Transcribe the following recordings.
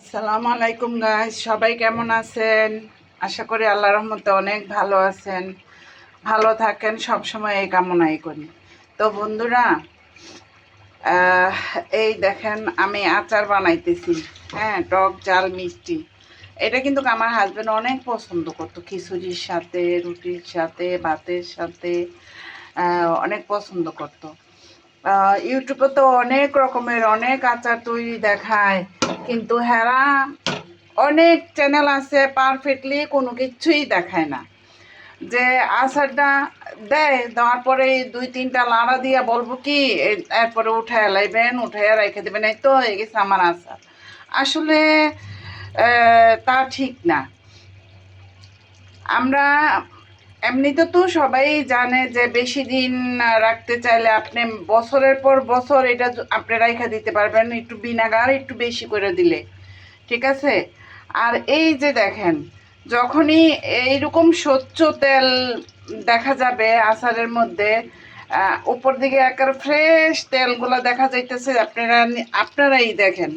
আসসালামু আলাইকুম গাইস সবাই কেমন আছেন? আশা করি আল্লাহ রহমতে অনেক ভালো আছেন। ভালো থাকেন সব সময় এই কামনাই করি। তো বন্ধুরা এই দেখেন, আমি আচার বানাইতেছি। হ্যাঁ টক জাল মিষ্টি। এটা কিন্তু আমার হাজবেন্ড অনেক পছন্দ করতো। খিচুড়ির সাথে, রুটির সাথে, ভাতের সাথে অনেক পছন্দ করতো। ইউটিউবে তো অনেক রকমের, অনেক আচার তৈরি দেখায়। কিন্তু হেরা অনেক চ্যানেল আছে পারফেক্টলি কোনো কিছুই দেখায় না। যে আচারটা দেয়, দেওয়ার পরে দুই তিনটা লাড়া দিয়ে বলব কি এরপরে উঠে লাইবেন উঠে রেখে দেবেন, এই তো হয়ে গেছে আমার আচার। আসলে তা ঠিক না। আমরা এমনিতে তো সবাই জানে যে বেশি দিন রাখতে চাইলে আপনি বছরের পর বছর এটা আপনি রাইখা দিতে পারবেন, একটু বিনাগার একটু বেশি করে দিলে। ঠিক আছে? আর এই যে দেখেন, যখনই এইরকম স্বচ্ছ তেল দেখা যাবে আচারের মধ্যে উপর দিকে একের ফ্রেশ তেলগুলো দেখা যাইতেছে, আপনারা আপনারাই দেখেন।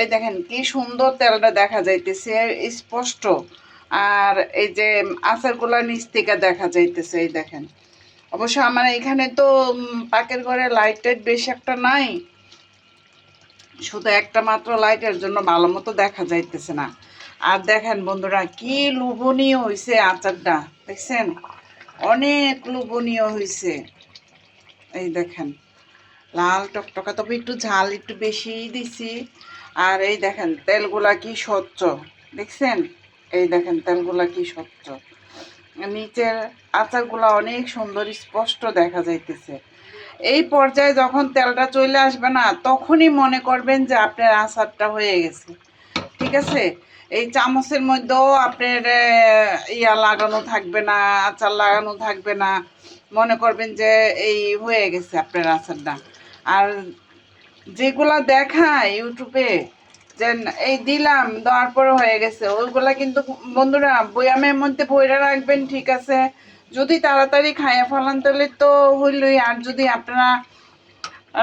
এই দেখেন কি সুন্দর তেলটা দেখা যাইতেছে, স্পষ্ট। আর এই যে আচারগুলা নিচ থেকে দেখা যাইতেছে, এই দেখেন। অবশ্য আমার এখানে তো পাকের ঘরে লাইট টাইট বেশি একটা নাই। শুধু একটা মাত্র লাইটের জন্য ভালো মতো দেখা যাইতেছে না। আর দেখেন বন্ধুরা, কি লোভনীয় হয়েছে আচারটা, দেখছেন? অনেক লোভনীয় হয়েছে এই দেখেন, লাল টকটকা, তবে একটু ঝাল একটু বেশিই দিছি। আর এই দেখেন, তেলগুলা কি স্বচ্ছ, দেখছেন? এই দেখেন তেলগুলা কি স্বচ্ছ। নিচের আচারগুলা অনেক সুন্দর, স্পষ্ট দেখা যাইতেছে। এই পর্যায়ে যখন তেলটা চলে আসবে না, তখনই মনে করবেন যে আপনার আচারটা হয়ে গেছে। ঠিক আছে? এই চামচের মধ্যেও আপনার ইয়া লাগানো থাকবে না, আচার লাগানো থাকবে না। মনে করবেন যে এই হয়ে গেছে আপনার আচারটা। আর যেগুলা দেখায় ইউটিউবে যে এই দিলাম, দেওয়ার পরে হয়ে গেছে। ওইগুলা কিন্তু বন্ধুরা, বয়ামের মধ্যে বইরা রাখবেন, ঠিক আছে? যদি তাড়াতাড়ি খাইয়া ফেলান, তাহলে তো হইলই। আর যদি আপনারা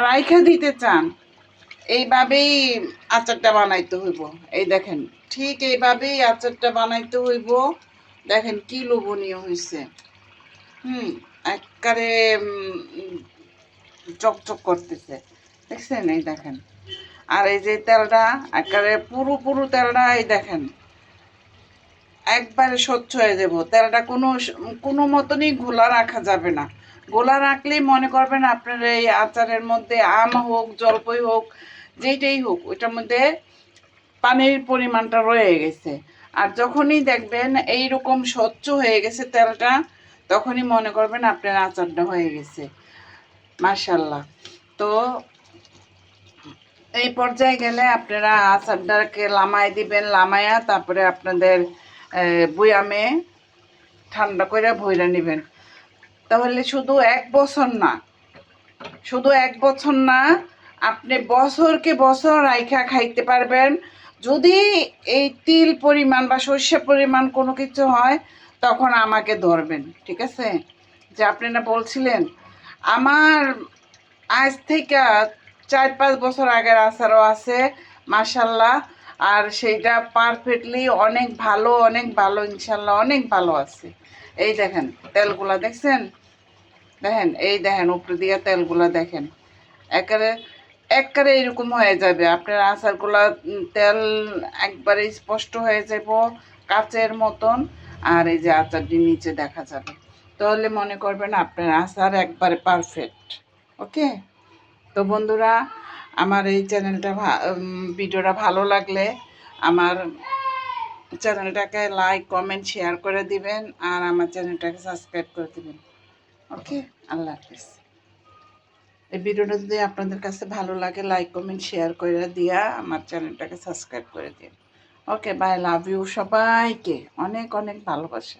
রাইখা দিতে চান, এইভাবেই আচারটা বানাইতে হইব। এই দেখেন, ঠিক এইভাবেই আচারটা বানাইতে হইব। দেখেন কি লোভনীয় হয়েছে হুম, একবারে চকচক করতেছে। দেখছেন? এই দেখেন। আর এই যে তেলটা, একেবারে পুরো পুরো তেলটা, এই দেখেন। একবারে স্বচ্ছ হয়ে যাব। তেলটা কোনো কোনো মতনই গোলা রাখা যাবে না। গোলা রাখলেই মনে করবেন আপনার এই আচারের মধ্যে আম হোক, জলপাই হোক, যেইটাই হোক, ওইটার মধ্যে পানির পরিমাণটা রয়ে গেছে। আর যখনই দেখবেন এই রকম স্বচ্ছ হয়ে গেছে তেলটা, তখনই মনে করবেন আপনার আচারটা হয়ে গেছে। মাশাল্লাহ তো এই পর্যায়ে গেলে আপনারা আচারটাকে লামাই দিবেন লামাইয়া তারপরে আপনাদের বয়ামে ঠান্ডা করে ভইরা নেবেন। তাহলে শুধু এক বছর না, শুধু এক বছর না, আপনি বছরকে বছর রাইখা খাইতে পারবেন। যদি এই তিল পরিমাণ বা সর্ষে পরিমাণ কোনো কিছু হয়, তখন আমাকে ধরবেন, ঠিক আছে? যে আপনারা বলছিলেন, আমার আজ থেকে চার পাঁচ বছর আগের আচারও আছে মাসাল্লাহ আর সেইটা পারফেক্টলি অনেক ভালো অনেক ভালো ইনশাল্লাহ অনেক ভালো আছে। এই দেখেন, তেলগুলা দেখছেন? দেখেন, এই দেখেন, উপরে দিয়ে তেলগুলা দেখেন। একেবারে, একবারে এরকম হয়ে যাবে। আপনার আচারগুলা তেল একবারে স্পষ্ট হয়ে যাব কাচের মতন। আর এই যে আচারটি নিচে দেখা যাবে। তাহলে মনে করবেন আপনার আচার একবারে পারফেক্ট ওকে তো বন্ধুরা, আমার এই চ্যানেলটা ভিডিওটা ভালো লাগলে আমার চ্যানেলটাকে লাইক, কমেন্ট, শেয়ার করে দিবেন আর আমার চ্যানেলটাকে সাবস্ক্রাইব করে দিবেন। ওকে? আল্লাহ হাফিজ। এই ভিডিওটা যদি আপনাদের কাছে ভালো লাগে, লাইক, কমেন্ট, শেয়ার করে দিয়া আমার চ্যানেলটাকে সাবস্ক্রাইব করে দিন। ওকে, বাই, লাভ ইউ সবাইকে। অনেক অনেক ভালোবাসা।